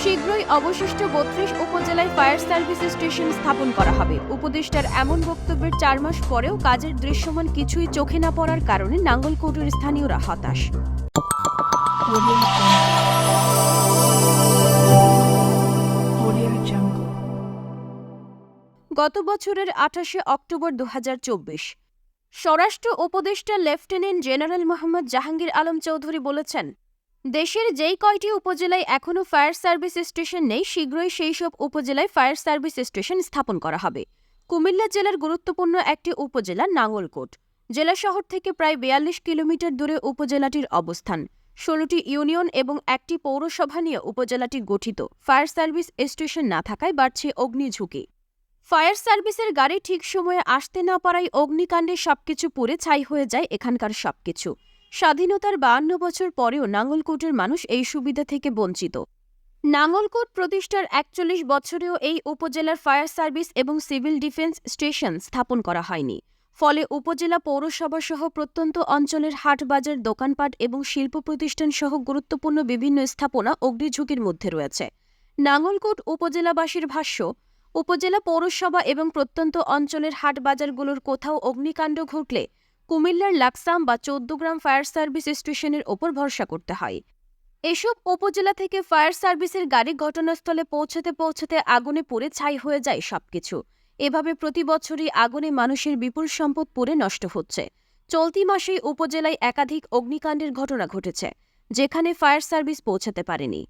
শীঘ্রই অবশিষ্ট বত্রিশ উপজেলায় ফায়ার সার্ভিস স্টেশন স্থাপন করা হবে উপদেষ্টার এমন বক্তব্যের চার মাস পরেও কাজের দৃশ্যমান কিছুই চোখে না পড়ার কারণে নাঙ্গলকোটের স্থানীয়রা হতাশ. গত বছরের আঠাশে অক্টোবর দু হাজার চব্বিশ স্বরাষ্ট্র উপদেষ্টা লেফটেন্যান্ট জেনারেল মোহাম্মদ জাহাঙ্গীর আলম চৌধুরী বলেছেন দেশের যেই কয়টি উপজেলায় এখনও ফায়ার সার্ভিস স্টেশন নেই, শীঘ্রই সেই সব উপজেলায় ফায়ার সার্ভিস স্টেশন স্থাপন করা হবে। কুমিল্লা জেলার গুরুত্বপূর্ণ একটি উপজেলা নাঙ্গলকোট। জেলা শহর থেকে প্রায় বিয়াল্লিশ কিলোমিটার দূরে উপজেলাটির অবস্থান। ষোলোটি ইউনিয়ন এবং একটি পৌরসভা নিয়ে উপজেলাটি গঠিত। ফায়ার সার্ভিস স্টেশন না থাকায় বাড়ছে অগ্নিঝুঁকি ফায়ার সার্ভিসের গাড়ি ঠিক সময়ে আসতে না পারায় অগ্নিকাণ্ডে সবকিছু পুড়ে ছাই হয়ে যায় এখানকার সবকিছু। স্বাধীনতার বাহান্ন বছর পরেও নাঙ্গলকোটের মানুষ এই সুবিধা থেকে বঞ্চিত। নাঙ্গলকোট প্রতিষ্ঠার একচল্লিশ বছরেও এই উপজেলার ফায়ার সার্ভিস এবং সিভিল ডিফেন্স স্টেশন স্থাপন করা হয়নি। ফলে উপজেলা পৌরসভা সহ প্রত্যন্ত অঞ্চলের হাট বাজার দোকানপাট এবং শিল্প প্রতিষ্ঠান সহ গুরুত্বপূর্ণ বিভিন্ন স্থাপনা অগ্নিঝুঁকির মধ্যে রয়েছে। নাঙ্গলকোট উপজেলাবাসীর ভাষ্য, উপজেলা পৌরসভা এবং প্রত্যন্ত অঞ্চলের হাট বাজারগুলোর কোথাও অগ্নিকাণ্ড ঘটলে কুমিল্লার লাকসাম বা চৌদ্দগ্রাম ফায়ার সার্ভিস স্টেশনের ওপর ভরসা করতে হয়। এসব উপজেলা থেকে ফায়ার সার্ভিসের গাড়ি ঘটনাস্থলে পৌঁছতে পৌঁছতে আগুনে পুড়ে ছাই হয়ে যায় সবকিছু। এভাবে প্রতি বছরই আগুনে মানুষের বিপুল সম্পদ পুড়ে নষ্ট হচ্ছে। চলতি মাসেই উপজেলায় একাধিক অগ্নিকাণ্ডের ঘটনা ঘটেছে, যেখানে ফায়ার সার্ভিস পৌঁছাতে পারেনি।